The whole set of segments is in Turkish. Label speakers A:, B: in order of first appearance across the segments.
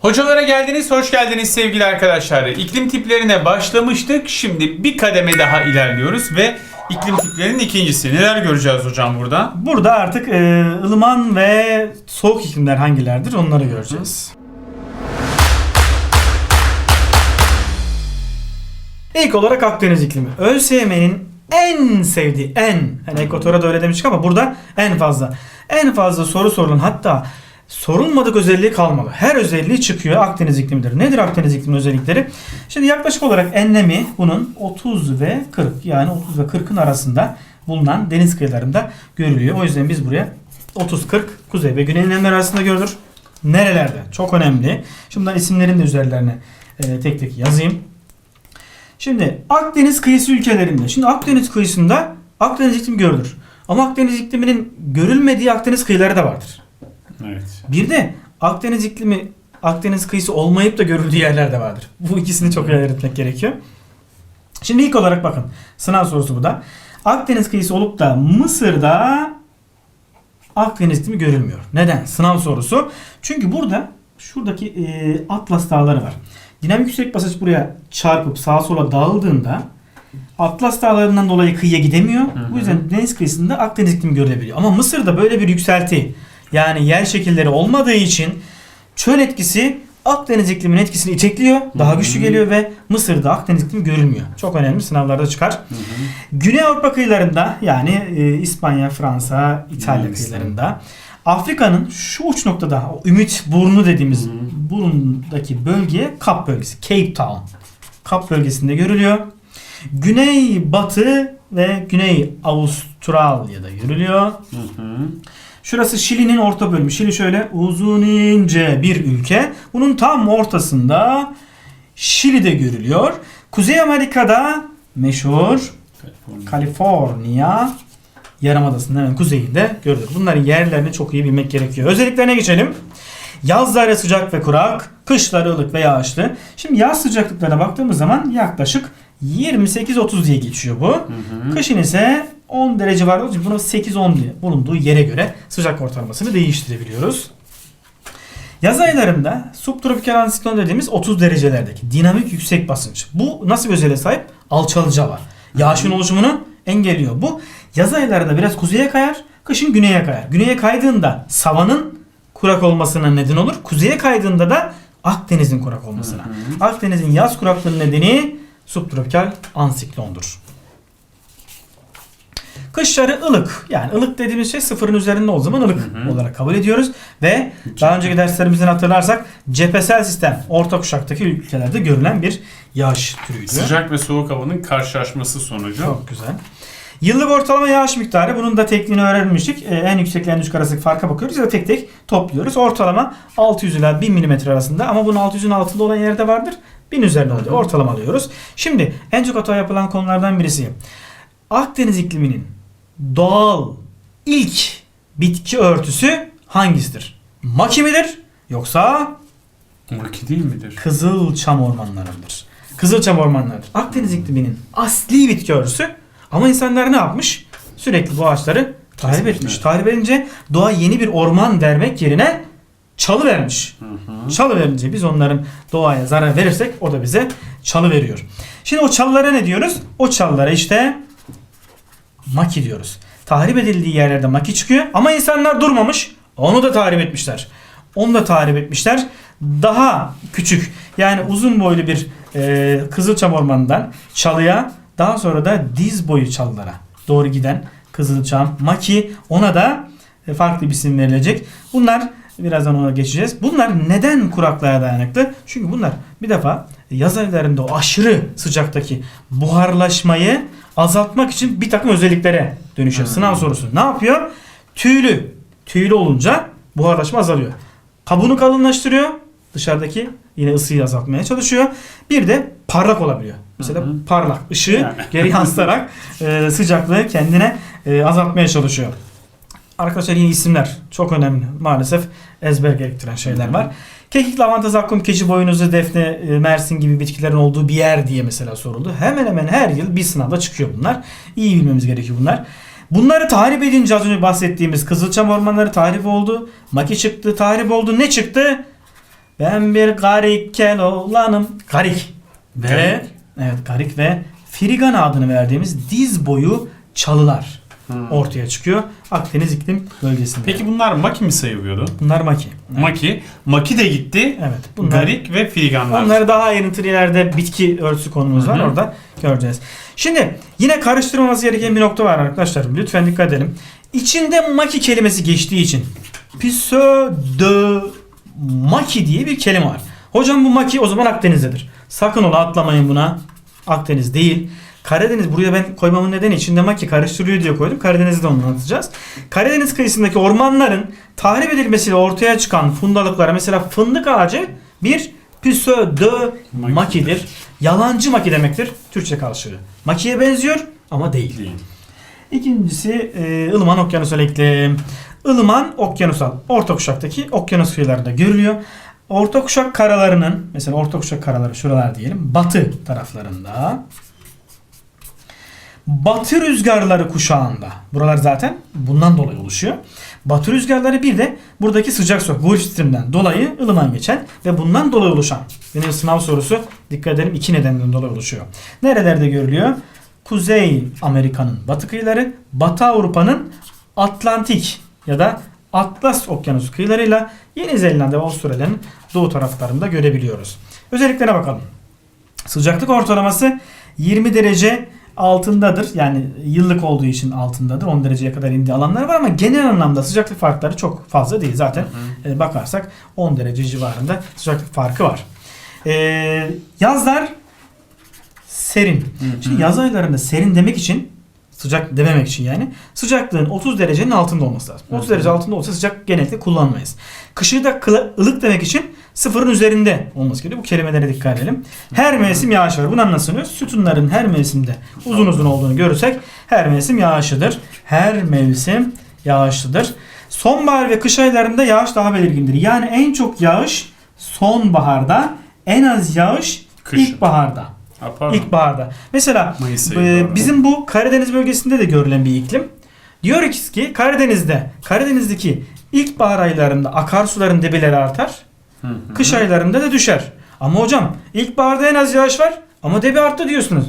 A: Hocalara geldiniz, hoş geldiniz sevgili arkadaşlar. İklim tiplerine başlamıştık. Şimdi bir kademe daha ilerliyoruz ve iklim tiplerinin ikincisi. Neler göreceğiz hocam burada?
B: Burada artık e, ılıman ve soğuk iklimler hangilerdir onları göreceğiz. İlk olarak Akdeniz iklimi. ÖSYM'nin en sevdiği, en, hani ekvatora da öyle demiştik ama burada en fazla. En fazla soru sorulan hatta sorulmadık özelliği kalmalı. Her özelliği çıkıyor Akdeniz iklimidir. Nedir Akdeniz iklimi özellikleri? Şimdi yaklaşık olarak enlemi bunun 30 ve 40 yani 30 ve 40'ın arasında bulunan deniz kıyılarında görülüyor. O yüzden biz buraya 30-40 kuzey ve güney enlemler arasında görülür. Nerelerde? Çok önemli. Şimdi ben isimlerini de üzerlerine e, tek tek yazayım. Şimdi Akdeniz kıyısı ülkelerinde. Şimdi Akdeniz kıyısında Akdeniz iklimi görülür. Ama Akdeniz ikliminin görülmediği Akdeniz kıyıları da vardır.
A: Evet.
B: Bir de Akdeniz iklimi Akdeniz kıyısı olmayıp da görüldüğü yerler de vardır. Bu ikisini çok iyi ayırt etmek gerekiyor. Şimdi ilk olarak bakın. Sınav sorusu bu da. Akdeniz kıyısı olup da Mısır'da Akdeniz iklimi görülmüyor. Neden? Sınav sorusu. Çünkü burada şuradaki e, Atlas dağları var. Dinamik yüksek basınç buraya çarpıp sağa sola dağıldığında Atlas dağlarından dolayı kıyıya gidemiyor. Bu yüzden deniz kıyısında Akdeniz iklimi görülebiliyor. Ama Mısır'da böyle bir yükselti yani yer şekilleri olmadığı için çöl etkisi Akdeniz ikliminin etkisini itekliyor. Daha güçlü geliyor ve Mısır'da Akdeniz iklimi görülmüyor. Çok önemli sınavlarda çıkar. Güney Avrupa kıyılarında yani e, İspanya, Fransa, İtalya
A: Yunanistan.
B: kıyılarında Afrika'nın şu uç noktada Ümit Burnu dediğimiz burundaki bölge Kap bölgesi. Cape Town. Kap bölgesinde görülüyor. Güney Batı ve Güney Avustralya'da görülüyor. Şurası Şili'nin orta bölümü. Şili şöyle uzun ince bir ülke. Bunun tam ortasında Şili'de görülüyor. Kuzey Amerika'da meşhur Kaliforniya Yarımadası'nın hemen kuzeyinde görülür. Bunların yerlerini çok iyi bilmek gerekiyor. Özelliklerine geçelim. Yazları sıcak ve kurak, kışları ılık ve yağışlı. Şimdi yaz sıcaklıklarına baktığımız zaman yaklaşık 28-30 diye geçiyor bu. Kışın ise 10 derece var. olduğu için Bunu 8-10 diye bulunduğu yere göre sıcak ortalamasını değiştirebiliyoruz. Yaz aylarında subtropikal ansiklon dediğimiz 30 derecelerdeki dinamik yüksek basınç. Bu nasıl bir özelliğe sahip? Alçalıcı hava. Yağışın oluşumunu engelliyor. Bu yaz aylarında biraz kuzeye kayar, kışın güneye kayar. Güneye kaydığında savanın kurak olmasına neden olur. Kuzeye kaydığında da Akdeniz'in kurak olmasına. Akdeniz'in yaz kuraklığının nedeni subtropikal ansiklondur. Kışları ılık. Yani ılık dediğimiz şey sıfırın üzerinde olduğu zaman ılık olarak kabul ediyoruz. Ve daha önceki derslerimizden hatırlarsak cephesel sistem orta kuşaktaki ülkelerde görülen bir yağış türüydü.
A: Sıcak ve soğuk havanın karşılaşması sonucu.
B: Çok güzel. Yıllık ortalama yağış miktarı bunun da tekniğini öğrenmiştik. Ee, en yüksekle en düşük arasındaki farka bakıyoruz ya da tek tek topluyoruz. Ortalama 600 ila 1000 mm arasında ama bunun 600'ün altında olan yerde vardır. 1000 üzerinde oluyor. Ortalama alıyoruz. Şimdi en çok hata yapılan konulardan birisi. Akdeniz ikliminin doğal ilk bitki örtüsü hangisidir? Maki midir? Yoksa
A: Maki değil midir?
B: Kızılçam ormanlarıdır. Kızılçam ormanları. Akdeniz ikliminin asli bitki örtüsü ama insanlar ne yapmış? Sürekli bu ağaçları tahrip etmiş. Tahrip edince doğa yeni bir orman vermek yerine çalı vermiş. Çalı verince biz onların doğaya zarar verirsek o da bize çalı veriyor. Şimdi o çalılara ne diyoruz? O çalılara işte maki diyoruz. Tahrip edildiği yerlerde maki çıkıyor ama insanlar durmamış. Onu da tahrip etmişler. Onu da tahrip etmişler. Daha küçük yani uzun boylu bir e, Kızılçam ormanından çalıya daha sonra da diz boyu çalılara doğru giden Kızılçam, maki ona da e, farklı bir isim verilecek. Bunlar birazdan ona geçeceğiz. Bunlar neden kuraklığa dayanıklı? Çünkü bunlar bir defa yaz aylarında o aşırı sıcaktaki buharlaşmayı azaltmak için bir takım özelliklere dönüşüyor. Sınav sorusu. Ne yapıyor? Tüylü. Tüylü olunca buharlaşma azalıyor. Kabuğunu kalınlaştırıyor. Dışarıdaki yine ısıyı azaltmaya çalışıyor. Bir de parlak olabiliyor. Mesela parlak. ışığı
A: Yani.
B: geri yansıtarak e, sıcaklığı kendine e, azaltmaya çalışıyor. Arkadaşlar yine isimler çok önemli. Maalesef ezber gerektiren şeyler var. Kekik, lavanta, zakkum, keçi boynuzu, defne, e, mersin gibi bitkilerin olduğu bir yer diye mesela soruldu. Hemen hemen her yıl bir sınavda çıkıyor bunlar. İyi bilmemiz gerekiyor bunlar. Bunları tahrip edince az önce bahsettiğimiz Kızılçam ormanları tahrip oldu. Maki çıktı, tahrip oldu. Ne çıktı? Ben bir garik Keloğlan'ım. Garik. Ve
A: Garik.
B: evet garik ve Frigana adını verdiğimiz diz boyu çalılar ortaya çıkıyor. Akdeniz iklim bölgesinde.
A: Peki bunlar maki mi sayılıyordu?
B: bunlar maki.
A: Maki. Maki de gitti.
B: Evet. Bunlar,
A: Garik ve filiganlar.
B: Onları daha ayrıntılı ileride bitki örtüsü konumuz var.
A: Hı hı.
B: Orada göreceğiz. Şimdi yine karıştırmaması gereken bir nokta var arkadaşlar. Lütfen dikkat edelim. İçinde maki kelimesi geçtiği için pseudo maki diye bir kelime var. Hocam bu maki o zaman Akdeniz'dedir. Sakın ola atlamayın buna. Akdeniz değil. Karadeniz buraya ben koymamın nedeni içinde maki karıştırıyor diye koydum. Karadeniz'i de onu anlatacağız. Karadeniz kıyısındaki ormanların tahrip edilmesiyle ortaya çıkan fundalıklara mesela fındık ağacı bir pseudo makidir. Yalancı maki demektir Türkçe karşılığı. Makiye benziyor ama değil.
A: Değil.
B: İkincisi e, ılıman okyanusal iklim. Ilıman okyanusal. Orta kuşaktaki okyanus kıyılarında görülüyor. Orta kuşak karalarının mesela orta kuşak karaları şuralar diyelim batı taraflarında batı rüzgarları kuşağında buralar zaten bundan dolayı oluşuyor. Batı rüzgarları bir de buradaki sıcak su Gulf Stream'den dolayı ılıman geçen ve bundan dolayı oluşan benim sınav sorusu dikkat edelim iki nedenden dolayı oluşuyor. Nerelerde görülüyor? Kuzey Amerika'nın batı kıyıları, Batı Avrupa'nın Atlantik ya da Atlas Okyanusu kıyılarıyla Yeni Zelanda ve Avustralya'nın doğu taraflarında görebiliyoruz. Özelliklerine bakalım. Sıcaklık ortalaması 20 derece altındadır. Yani yıllık olduğu için altındadır. 10 dereceye kadar indiği alanlar var ama genel anlamda sıcaklık farkları çok fazla değil. Zaten e, bakarsak 10 derece civarında sıcaklık farkı var. E, yazlar serin. Şimdi yaz aylarında serin demek için sıcak dememek için yani sıcaklığın 30 derecenin altında olması lazım. 30
A: Hı hı.
B: derece altında olsa sıcak genellikle kullanmayız. Kışı da kıla- ılık demek için sıfırın üzerinde olması gerekiyor. Bu kelimelere dikkat edelim. Her mevsim yağış var. Bunu anlasınıyor. Sütunların her mevsimde uzun uzun olduğunu görürsek her mevsim yağışlıdır. Her mevsim yağışlıdır. Sonbahar ve kış aylarında yağış daha belirgindir. Yani en çok yağış sonbaharda, en az yağış
A: Kışın.
B: ilkbaharda.
A: Ha, pardon.
B: İlkbaharda. Mesela
A: Mayıs
B: e,
A: doğru.
B: bizim bu Karadeniz bölgesinde de görülen bir iklim. Diyoruz ki Karadeniz'de, Karadeniz'deki ilkbahar aylarında akarsuların debeleri artar.
A: Hı hı.
B: Kış aylarında da düşer. Ama hocam ilkbaharda en az yağış var ama debi arttı diyorsunuz.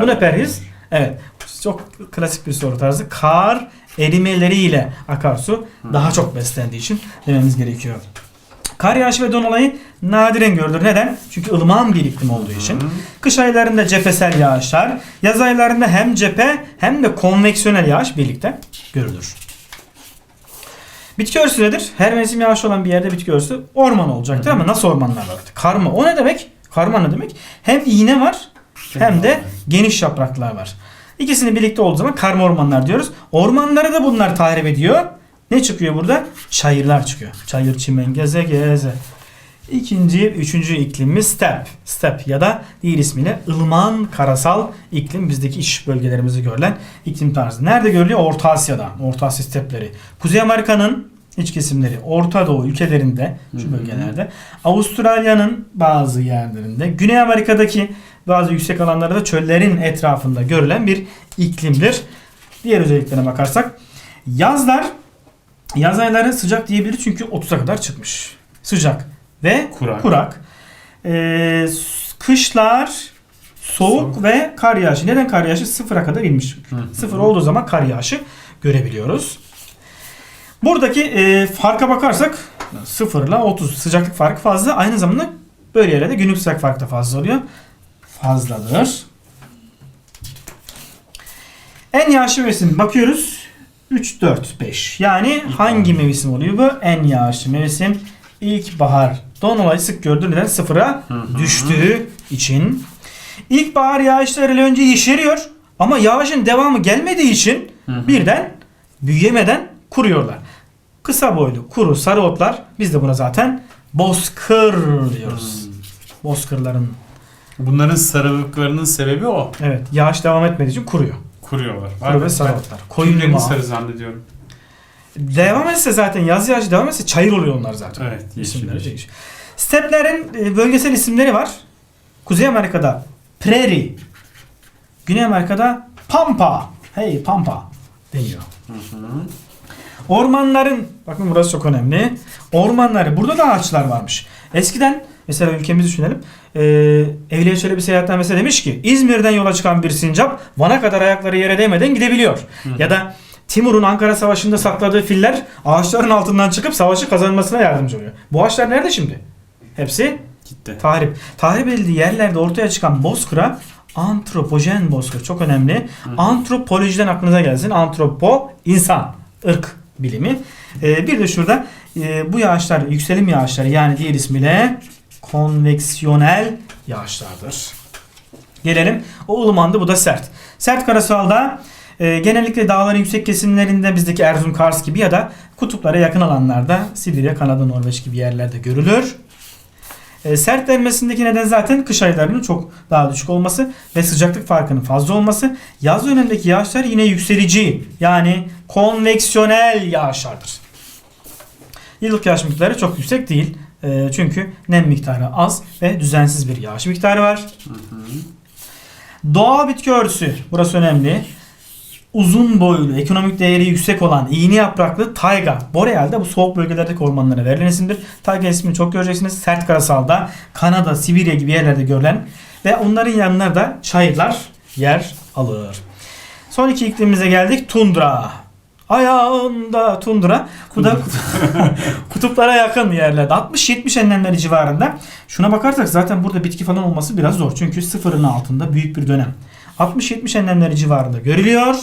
B: Bu ne perhiz? Evet. Çok klasik bir soru tarzı. Kar erimeleriyle akarsu daha çok beslendiği için dememiz gerekiyor. Kar yağışı ve don olayı nadiren görülür. Neden? Çünkü ılıman bir iklim olduğu için. Kış aylarında cephesel yağışlar, yaz aylarında hem cephe hem de konveksiyonel yağış birlikte görülür. Bitki örtüsü nedir? Her mevsim yağış olan bir yerde bitki örtüsü orman olacaktır ama nasıl ormanlar var? Karma. O ne demek? Karma ne demek? Hem iğne var hem de geniş yapraklar var. İkisini birlikte olduğu zaman karma ormanlar diyoruz. Ormanları da bunlar tahrip ediyor. Ne çıkıyor burada? Çayırlar çıkıyor. Çayır çimen geze geze. İkinci, üçüncü iklimimiz step. Step ya da diğer ismiyle ılıman karasal iklim bizdeki iç bölgelerimizde görülen iklim tarzı. Nerede görülüyor? Orta Asya'da. Orta Asya stepleri. Kuzey Amerika'nın iç kesimleri, Orta Doğu ülkelerinde, şu bölgelerde. Avustralya'nın bazı yerlerinde. Güney Amerika'daki bazı yüksek alanlarda da çöllerin etrafında görülen bir iklimdir. Diğer özelliklerine bakarsak yazlar yaz ayları sıcak diyebiliriz çünkü 30'a kadar çıkmış. Sıcak ve
A: Kurak.
B: kurak. Ee, kışlar soğuk
A: Soğuk.
B: ve kar yağışı. Neden kar yağışı? Sıfıra kadar inmiş. Sıfır olduğu zaman kar yağışı görebiliyoruz. Buradaki e, farka bakarsak sıfırla 30 sıcaklık farkı fazla. Aynı zamanda böyle yerlerde günlük sıcak farkı da fazla oluyor. Fazladır. En yağışlı mevsim bakıyoruz. 3, 4, 5. Yani hangi mevsim oluyor bu? En yağışlı mevsim ilkbahar. Don olayı sık gördüğü neden sıfıra düştüğü için. İlkbahar yağışları önce yeşeriyor ama yağışın devamı gelmediği için birden büyüyemeden kuruyorlar. Kısa boylu kuru sarı otlar biz de buna zaten bozkır diyoruz. Bozkırların
A: Bunların sarılıklarının sebebi o.
B: evet yağış devam etmediği için kuruyor.
A: Kuruyorlar.
B: Kuru ve sarı otlar. Koyun
A: tüylerini
B: yumağı.
A: sarı zannediyorum.
B: Devam etse zaten yaz yağışı devam etse çayır oluyor onlar zaten.
A: Evet. Yeşil.
B: İsimleri değişiyor. Steplerin e, bölgesel isimleri var. Kuzey Amerika'da prairie. Güney Amerika'da pampa. Hey pampa deniyor.
A: Hı hı.
B: Ormanların bakın burası çok önemli. Ormanları burada da ağaçlar varmış. Eskiden mesela ülkemizi düşünelim. Ee, Evliya Çelebi seyahatten mesela demiş ki İzmir'den yola çıkan bir sincap Van'a kadar ayakları yere değmeden gidebiliyor. Ya da Timur'un Ankara Savaşı'nda sakladığı filler ağaçların altından çıkıp savaşı kazanmasına yardımcı oluyor. Bu ağaçlar nerede şimdi? Hepsi
A: Gitti.
B: tahrip. Tahrip edildiği yerlerde ortaya çıkan bozkıra antropojen bozkır. Çok önemli. Antropolojiden aklınıza gelsin. Antropo insan. ırk bilimi. Ee, bir de şurada e, bu yağışlar yükselim yağışları yani diğer ismiyle konveksiyonel yağışlardır. Gelelim o ılımandı bu da sert. Sert karasalda e, genellikle dağların yüksek kesimlerinde bizdeki Erzurum, Kars gibi ya da kutuplara yakın alanlarda Sibirya, Kanada, Norveç gibi yerlerde görülür. E, sert denmesindeki neden zaten kış aylarının çok daha düşük olması ve sıcaklık farkının fazla olması. Yaz dönemindeki yağışlar yine yükselici yani konveksiyonel yağışlardır. Yıllık yağış miktarı çok yüksek değil. E, çünkü nem miktarı az ve düzensiz bir yağış miktarı var. Doğal bitki örtüsü. Burası önemli. Uzun boylu, ekonomik değeri yüksek olan iğne yapraklı tayga. Boreal'de bu soğuk bölgelerdeki ormanlara verilen isimdir. Tayga ismini çok göreceksiniz. Sert karasalda, Kanada, Sibirya gibi yerlerde görülen ve onların yanlarında çayırlar yer alır. Son iki iklimimize geldik. Tundra. Ayağında tundra. Bu da kutuplara yakın yerlerde. 60-70 enlemleri civarında. Şuna bakarsak zaten burada bitki falan olması biraz zor. Çünkü sıfırın altında büyük bir dönem. 60-70 enlemleri civarında görülüyor.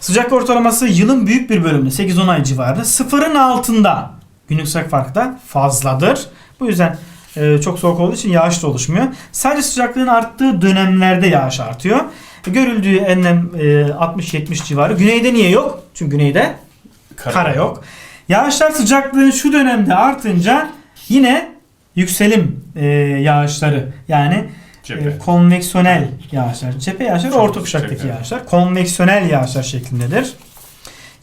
B: Sıcak ortalaması yılın büyük bir bölümünde 8-10 ay civarında. Sıfırın altında günlük sıcak farkı da fazladır. Bu yüzden e, çok soğuk olduğu için yağış da oluşmuyor. Sadece sıcaklığın arttığı dönemlerde yağış artıyor. Görüldüğü enlem e, 60-70 civarı. Güneyde niye yok? Çünkü güneyde kara yok. Yağışlar sıcaklığın şu dönemde artınca yine yükselim e, yağışları yani e, konveksiyonel yağışlar. Cephe yağışları
A: Çok
B: orta kuşaktaki
A: cephe.
B: yağışlar. Konveksiyonel yağışlar şeklindedir.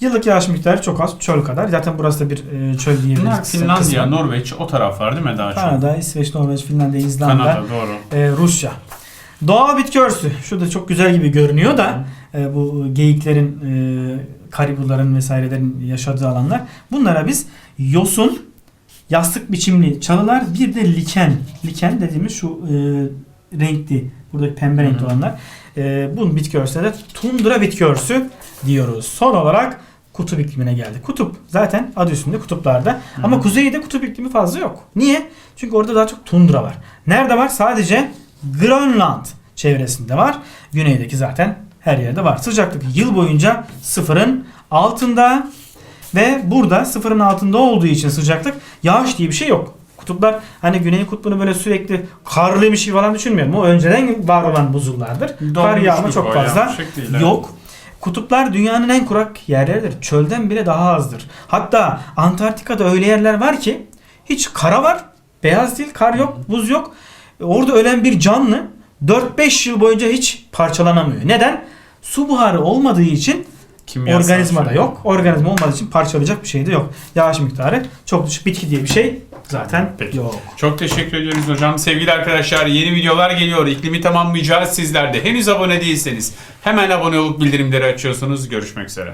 B: Yıllık yağış miktarı çok az. Çöl kadar. Zaten burası da bir e, çöl diyebiliriz.
A: Bunlar Finlandiya,
B: kısmen.
A: Norveç o taraflar değil mi daha çok?
B: Kanada, İsveç, Norveç, Finlandiya, İzlanda,
A: Kanada doğru.
B: e, Rusya. Doğa bitki örtüsü. Şu da çok güzel gibi görünüyor da e, bu geyiklerin, e, karibuların vesairelerin yaşadığı alanlar. Bunlara biz yosun, yastık biçimli çalılar, bir de liken. Liken dediğimiz şu e, renkli, buradaki pembe renkli olanlar. E, bunun bitki örtüsüne de tundra bitki örtüsü diyoruz. Son olarak kutup iklimine geldik. Kutup zaten adı üstünde kutuplarda. Ama kuzeyde kutup iklimi fazla yok. Niye? Çünkü orada daha çok tundra var. Nerede var? Sadece Grönland çevresinde var. Güneydeki zaten her yerde var. Sıcaklık yıl boyunca sıfırın altında ve burada sıfırın altında olduğu için sıcaklık yağış diye bir şey yok. Kutuplar hani güney kutbunu böyle sürekli karlı bir şey falan düşünmüyorum. O önceden var olan buzullardır. Kar
A: Donmuş
B: yağma çok fazla
A: değil,
B: yok. Kutuplar dünyanın en kurak yerleridir. Çölden bile daha azdır. Hatta Antarktika'da öyle yerler var ki hiç kara var, beyaz değil, kar yok, buz yok. Orada ölen bir canlı 4-5 yıl boyunca hiç parçalanamıyor. Neden? Su buharı olmadığı için
A: Kimyasal
B: organizmada
A: şey.
B: yok. Organizma olmadığı için parçalayacak bir şey de yok. Yağış miktarı çok düşük. Bitki diye bir şey zaten
A: Peki.
B: yok.
A: Çok teşekkür ediyoruz hocam. Sevgili arkadaşlar yeni videolar geliyor. İklimi tamamlayacağız sizler de. Henüz abone değilseniz hemen abone olup bildirimleri açıyorsunuz. Görüşmek üzere.